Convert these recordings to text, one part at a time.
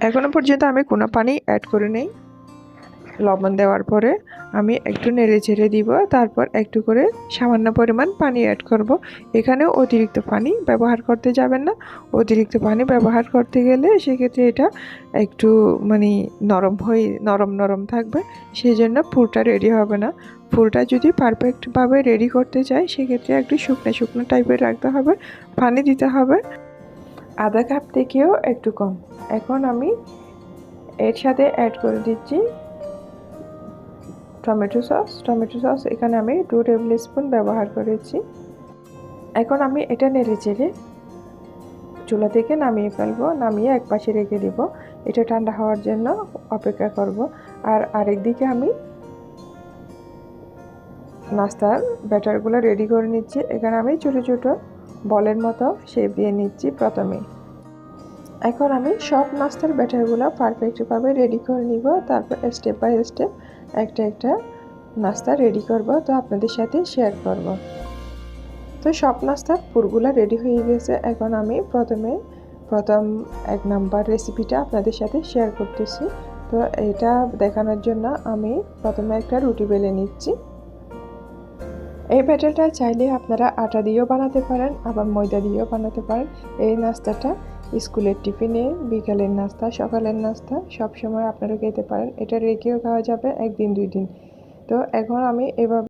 এখনও পর্যন্ত আমি কোনো পানি অ্যাড করে নেই। লবণ দেওয়ার পরে আমি একটু নেড়ে ছেড়ে দিব, তারপর একটু করে সামান্য পরিমাণ পানি অ্যাড করব। এখানে অতিরিক্ত পানি ব্যবহার করতে যাবেন না। অতিরিক্ত পানি ব্যবহার করতে গেলে সেক্ষেত্রে এটা একটু মানে নরম হয়ে, নরম নরম থাকবে। সেই জন্য ফুলটা রেডি হবে না। ফুলটা যদি পারফেক্টভাবে রেডি করতে চাই, সেক্ষেত্রে একটু শুকনো শুকনো টাইপের রাখতে হবে। পানি দিতে হবে। আধা কাপ থেকেও একটু কম। এখন আমি এর সাথে অ্যাড করে দিচ্ছি টমেটো সস টমেটো সস এখানে আমি টু টেবিল স্পুন ব্যবহার করেছি। এখন আমি এটা নেড়ে চেড়ে চুলা থেকে নামিয়ে ফেলব। নামিয়ে এক পাশে রেখে দিব। এটা ঠান্ডা হওয়ার জন্য অপেক্ষা করব। আর আরেক দিকে আমি নাস্তার ব্যাটারগুলো রেডি করে নিচ্ছি। এখানে আমি ছোটো ছোটো বলের মতো শেপ দিয়ে নিচ্ছি প্রথমে। এখন আমি সব নাস্তার ব্যাটারগুলো পারফেক্টভাবে রেডি করে নিব, তারপর স্টেপ বাই স্টেপ একটা একটা নাস্তা রেডি করব, তো আপনাদের সাথে শেয়ার করব। তো সব নাস্তার পুরগুলো রেডি হয়ে গেছে, এখন আমি প্রথমে প্রথম এক নাম্বার রেসিপিটা আপনাদের সাথে শেয়ার করতেছি। তো এটা দেখানোর জন্য আমি প্রথমে একটা রুটি বেলে নিচ্ছি। এই ব্যাটারটা চাইলে আপনারা আটা দিয়েও বানাতে পারেন, আবার ময়দা দিয়েও বানাতে পারেন। এই নাস্তাটা স্কুলের টিফিনে, বিকালের নাস্তা, সকালের নাস্তা সব সময় আপনারা খেতে পারেন। এটা রেখেও খাওয়া যাবে একদিন, দুই দিন। তো এখন আমি এভাবে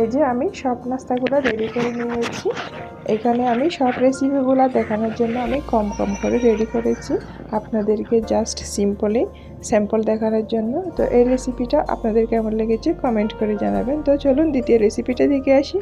এই যে আমি সব নাস্তাগুলো রেডি করে নিয়েছি। এখানে আমি সব রেসিপিগুলো দেখানোর জন্য আমি কম কম করে রেডি করেছি। আপনাদেরকে জাস্ট সিম্পলি স্যাম্পল দেখানোর জন্য। তো এই রেসিপিটা আপনাদের কেমন লেগেছে কমেন্ট করে জানাবেন। তো চলুন দ্বিতীয় রেসিপিটা দিকে আসি।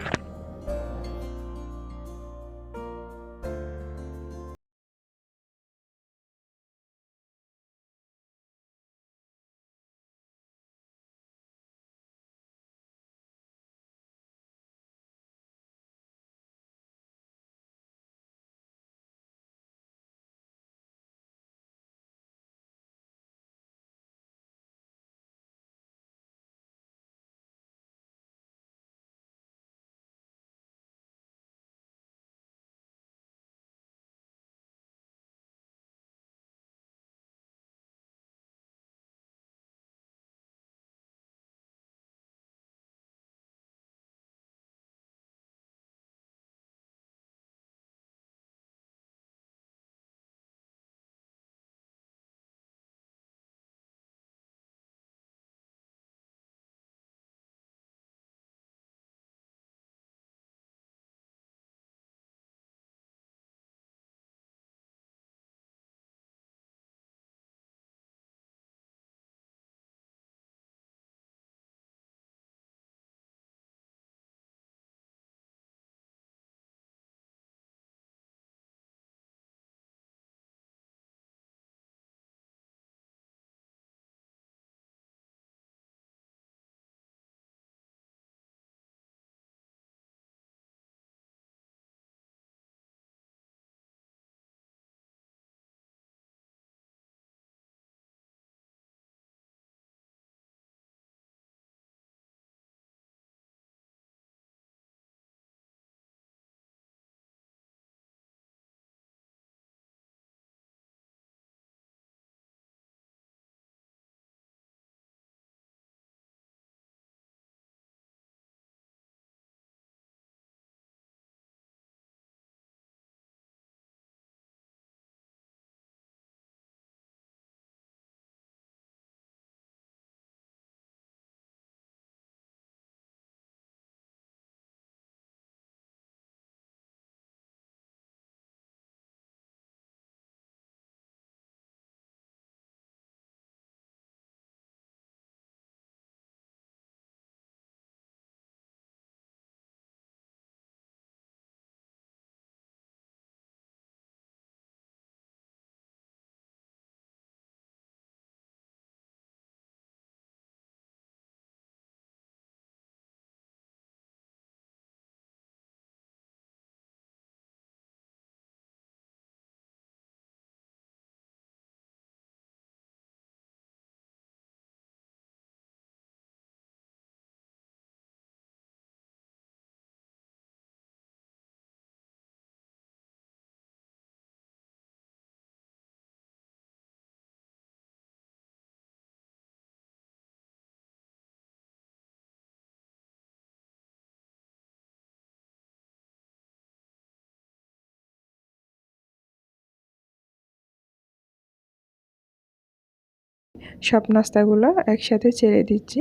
সব নাস্তাগুলো একসাথে ছেড়ে দিচ্ছি।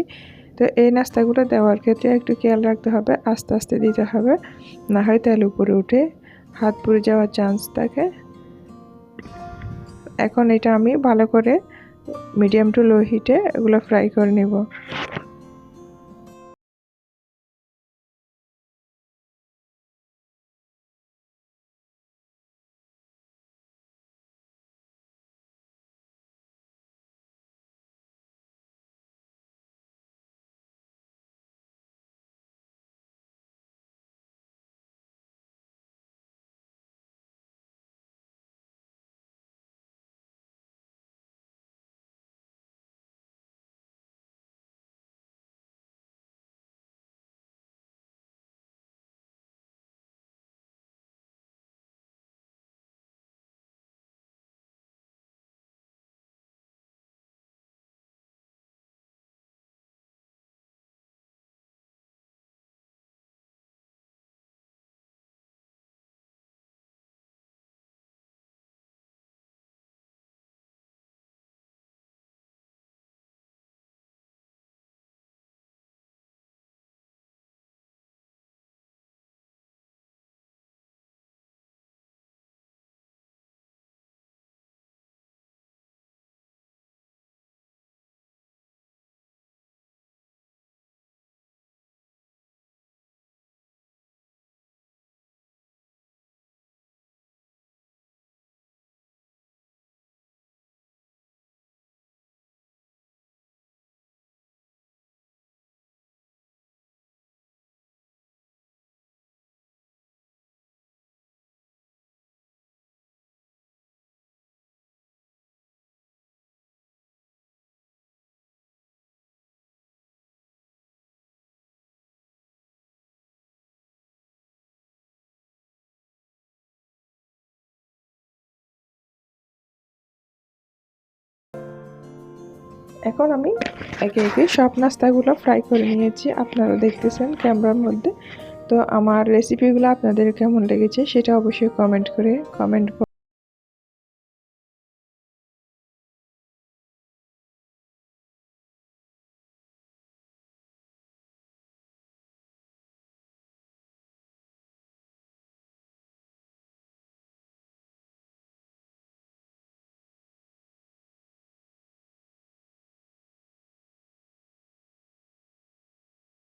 তো এই নাস্তাগুলো দেওয়ার ক্ষেত্রে একটু খেয়াল রাখতে হবে, আস্তে আস্তে দিতে হবে। না হয় তেল উপরে উঠে হাত পুড়ে যাওয়ার চান্স থাকে। এখন এটা আমি ভালো করে মিডিয়াম টু লো হিটে এগুলো ফ্রাই করে নেব। এখন আমি একে একে সব নাস্তাগুলো ফ্রাই করে নিয়েছি। আপনারা দেখতেছেন ক্যামেরার মধ্যে। তো আমার রেসিপিগুলো আপনাদের কেমন লেগেছে সেটা অবশ্যই কমেন্ট করে কমেন্ট